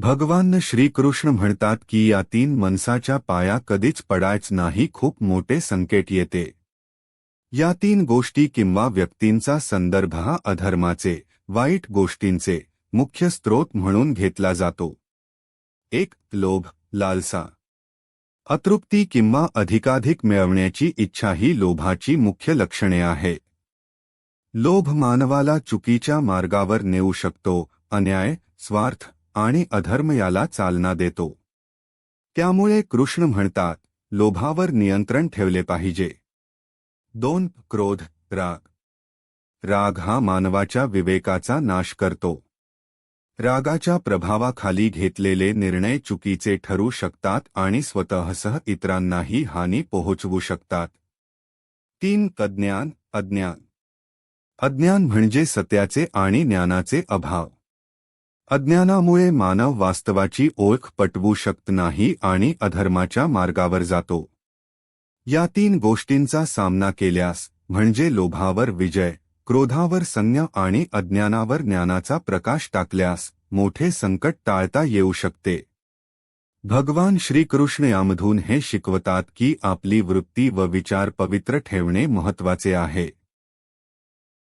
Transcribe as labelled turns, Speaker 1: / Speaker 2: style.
Speaker 1: भगवान श्रीकृष्ण म्हणतात की या तीन मनसाच्या पाया कधीच पडायच नाही खूप मोठे संकेत येते. या तीन गोष्टी किंवा व्यक्तींचा संदर्भ हा अधर्माचे वाईट गोष्टींचे मुख्य स्रोत म्हणून घेतला जातो. एक लोभ लालसा. अतृप्ती किंवा अधिकाधिक मिळवण्याची इच्छा ही लोभाची मुख्य लक्षणे आहे. लोभ मानवाला चुकीच्या मार्गावर नेऊ शकतो अन्याय स्वार्थ आणि अधर्म याला चालना देतो. त्यामुळे कृष्ण म्हणतात लोभावर नियंत्रण ठेवले पाहिजे. दोन क्रोध राग. राग हा मानवाच्या विवेकाचा नाश करतो. रागाच्या प्रभावाखाली घेतलेले निर्णय चुकीचे ठरू शकतात आणि स्वतःसह इतरांनाही हानी पोहोचवू शकतात. तीन अज्ञान अज्ञान. अज्ञान म्हणजे सत्याचे आणि ज्ञानाचे अभाव. अज्ञानामुळे मानव वास्तवाची ओळख पटवू शकत नाही आणि अधर्माच्या मार्गावर जातो. या तीन गोष्टींचा सामना केल्यास म्हणजे लोभावर विजय क्रोधावर संज्ञा आणि अज्ञानावर ज्ञानाचा प्रकाश टाकल्यास मोठे संकट टाळता येऊ शकते. भगवान श्रीकृष्ण यामधून हे शिकवतात की आपली वृत्ती व विचार पवित्र ठेवणे महत्त्वाचे आहे.